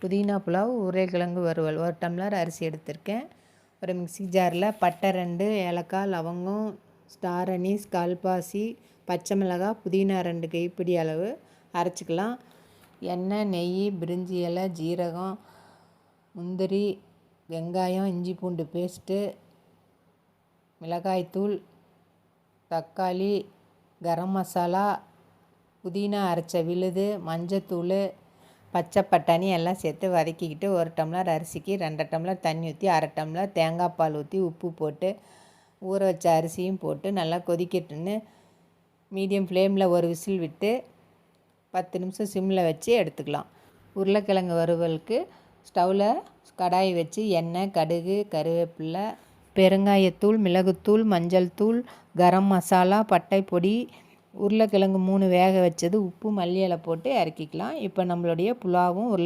புதினா புலாவ் உருளைக்கிழங்கு வறுவல். ஒரு டம்ளர் அரிசி எடுத்திருக்கேன். ஒரு மிக்ஸி ஜாரில் பட்டை ரெண்டு ஏலக்காய் லவங்கம் ஸ்டார் அனீஸ் கல்பாசி பச்சை மிளகாய் புதினா ரெண்டு கைப்பிடி அளவு அரைச்சிக்கலாம். எண்ணெய் நெய் பிரிஞ்சி இலை ஜீரகம் முந்திரி வெங்காயம் இஞ்சி பூண்டு பேஸ்ட்டு மிளகாய்த்தூள் தக்காளி கரம் மசாலா புதினா அரைச்ச விழுது மஞ்சத்தூள் பச்சை பட்டாணி எல்லாம் சேர்த்து வதக்கிக்கிட்டு ஒரு டம்ளர் அரிசிக்கு ரெண்டரை டம்ளர் தண்ணி ஊற்றி அரை டம்ளர் தேங்காய் பால் ஊற்றி உப்பு போட்டு ஊற வச்ச அரிசியும் போட்டு நல்லா கொதிக்கட்டுன்னு மீடியம் ஃப்ளேமில் ஒரு விசில் விட்டு பத்து நிமிஷம் சிம்மில் வச்சு எடுத்துக்கலாம். உருளைக்கிழங்கு வறுவலுக்கு ஸ்டவ்வில் கடாய் வச்சு எண்ணெய் கடுகு கருவேப்பிலை பெருங்காயத்தூள் மிளகுத்தூள் மஞ்சள் தூள் கரம் மசாலா பட்டை பொடி உருளைக்கிழங்கு மூணு வேக வச்சது உப்பு மல்லி இலை போட்டு இறக்கிக்கலாம். இப்போ நம்மளுடைய புலாவும் உருளை